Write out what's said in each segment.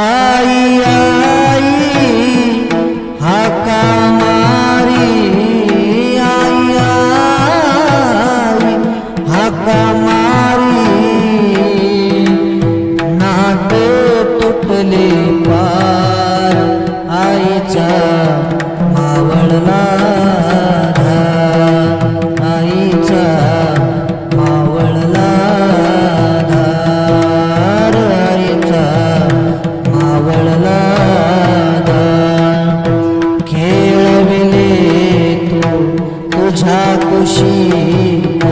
आई आई हाका तुझ्या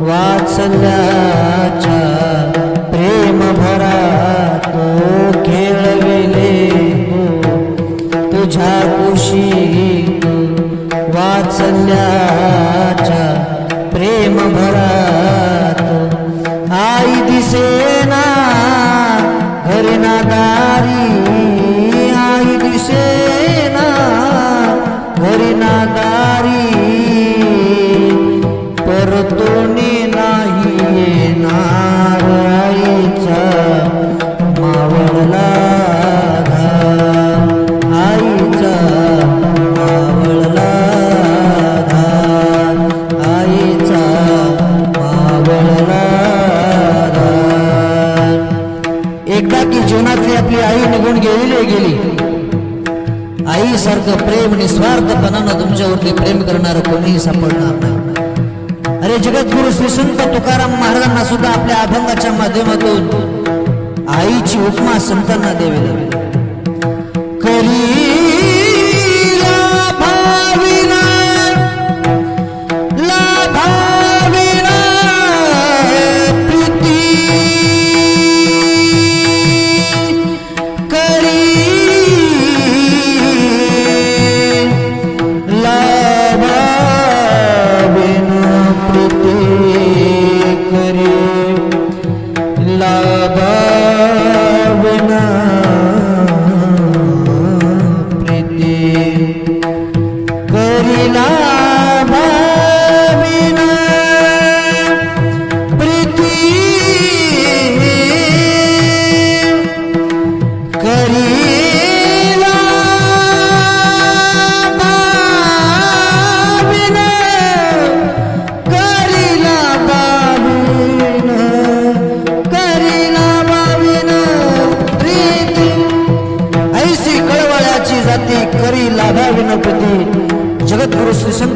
वाचल्याच्या प्रेम भरात खेळ गेले हो. तुझ्या कुशीत वाचल्याच्या प्रेम भरात. आई दिसेना निघून गेलेली आहे गेली. आईसारखं प्रेम निस्वार्थपणानं तुमच्यावरती प्रेम करणारं कोणीही सापडणार नाही. अरे जगद्गुरु श्री संत तुकाराम महाराजांना सुद्धा आपल्या अभंगाच्या माध्यमातून आईची उपमा संतांना द्यावी लागली.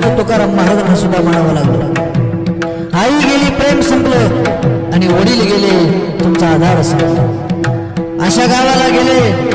संत तुकाराम महाराजांना सुद्धा म्हणावं लागलं. आई गेली प्रेम संपलं आणि वडील गेले तुमचा आधार संपला. अशा गावाला गेले